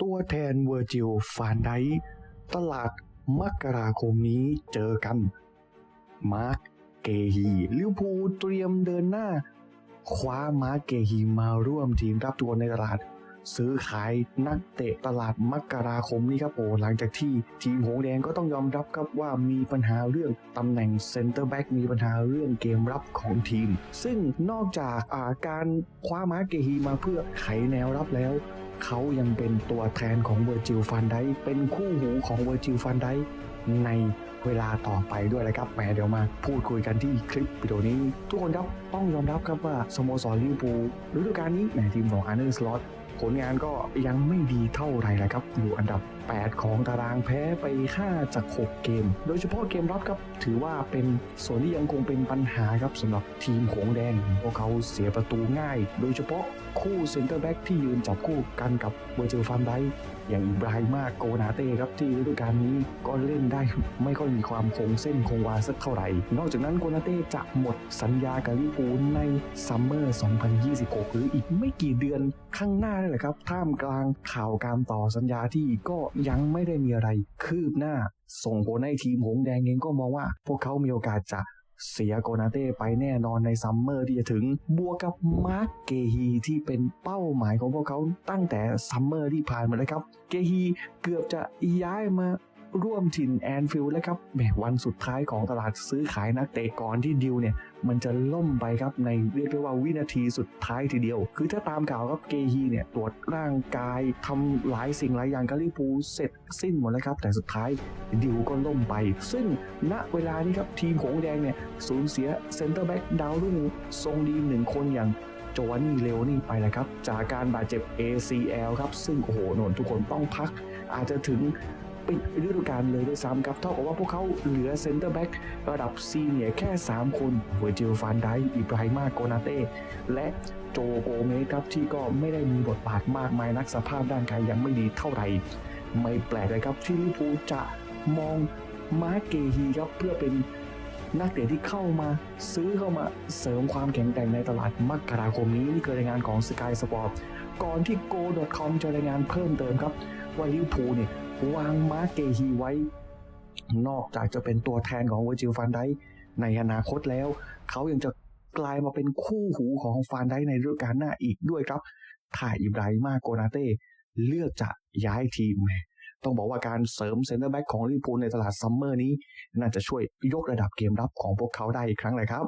ตัวแทนเวอร์จิลฟานไดตลาดมกราคมนี้เจอกัน มาร์กเกฮีลิวอร์พูลเตรียมเดินหน้า คว้ามาร์กเกฮีมาร่วมทีมรับตัวในตลาด ซื้อขายนักเตะตลาดมกราคมนี้ครับโอ้หลังจากที่ทีมหงแดงก็ต้องยอมรับครับว่ามีปัญหาเรื่องตำแหน่งเซนเตอร์แบ็กมีปัญหาเรื่องเกมรับของทีม ซึ่งนอกจากาการคว้ามาร์กเกฮีมาเพื่อไขแนวรับแล้ว เขายังเป็นตัวแทนของเวอร์จิลฟันไดเป็นคู่หูของเวอร์จิลฟันไดในเวลาต่อไปด้วยนะครับแหมเดี๋ยวมาพูดคุยกันที่คลิปวิดีโอนี้ ทุกคนครับต้องยอมรับครับว่าสโมสรลิเวอร์พูลฤดูกาลนี้แหมทีมของอาร์เนอร์สล็อต ผลงานก็ยังไม่ดีเท่าไหร่นะครับ อยู่อันดับ 8 ของตารางแพ้ไป 5 จาก 6 เกม โดยเฉพาะเกมรับครับ ถือว่าเป็นส่วนที่ยังคงเป็นปัญหาครับสำหรับทีมหงแดง พวกเขาเสียประตูง่าย โดยเฉพาะคู่เซ็นเตอร์แบ็กที่ยืนจับคู่กันกับเวอร์เจิลฟานไดอย่างอิบราฮิมาโกนาเต้ครับที่ฤดูกาลนี้ก็เล่นได้ไม่ค่อยมีความคงเส้นคงวาสักเท่าไหร่ นอกจากนั้นโกนาเต้จะหมดสัญญากับลิเวอร์พูลในซัมเมอร์ 2026 หรืออีกไม่กี่เดือนข้างหน้าแหละครับ ท่ามกลางข่าวการต่อสัญญาที่ก็ยังไม่ได้มีอะไรคืบหน้า ส่งผลให้ทีมหงแดงเองก็มองว่า พวกเขามีโอกาสจะเสียโกนาเต้ไปแน่นอนในซัมเมอร์ที่จะถึง บวกกับมาร์กเกฮีที่เป็นเป้าหมายของพวกเขาตั้งแต่ซัมเมอร์ที่ผ่านมาแล้วครับ เกฮีเกือบจะย้ายมา ร่วมถิ่นแอนฟิลด์แล้วครับแมวันสุดท้ายของตลาดซื้อขายนักเตะก่อนที่ดิวเนี่ย มันจะล่มไปครับในเรียกได้ว่าวินาทีสุดท้ายทีเดียว คือถ้าตามข่าวครับเกฮีเนี่ยตรวจร่างกายทำหลายสิ่งหลายอย่างกับลิเวอร์พูเสร็จสิ้นหมดแล้วครับ แต่สุดท้ายดิวก็ล่มไป ซึ่งณเวลานี้ครับทีมหงแดงเนี่ยสูญเสียเซนเตอร์แบ็กดาวรุ่งทรงดีหนึ่งคนอย่างโจวานี่เลโอนี่ไปแล้วครับ จากการบาดเจ็บ ACL ครับ ซึ่งโอ้โหนนทุกคนต้องพัก อาจจะถึง ปิดฤดูกาลเลยด้วยซ้ำครับเท่ากับว่าพวกเขาเหลือเซนเตอร์แบ็กระดับซีเนียแค่ 3 คนเวอร์จิลฟานไดอิบราฮิมาโกนาเต้และโจโกเมสครับที่ก็ไม่ได้มีบทบาทมากมายนักสภาพร่างกายยังไม่ดีเท่าไหร่ ไม่แปลกเลยครับที่ลิเวอร์พูจะมองมาร์เกฮีครับเพื่อเป็นนักเตะที่เข้ามาซื้อเข้ามาเสริมความแข็งแกร่งในตลาดมกราคมนี้นี่คือรายงานของ Sky Sport ก่อนที่ Go.com จะรายงานเพิ่มเติมครับ ว่าลิเวอร์พูลเนี่ย วางมาเกฮีไว้ นอกจากจะเป็นตัวแทนของเวอร์จิลฟันไดในอนาคตแล้ว เขายังจะกลายมาเป็นคู่หูของฟานไดในฤดูกาลหน้าอีกด้วยครับถ่ายอิบราฮิมาโกนาเต้เลือกจะย้ายทีมแหมต้องบอกว่าการเสริมเซนเตอร์แบ็กของลิเวอร์พูลในตลาดซัมเมอร์นี้ น่าจะช่วยยกระดับเกมรับของพวกเขาได้อีกครั้งเลยครับ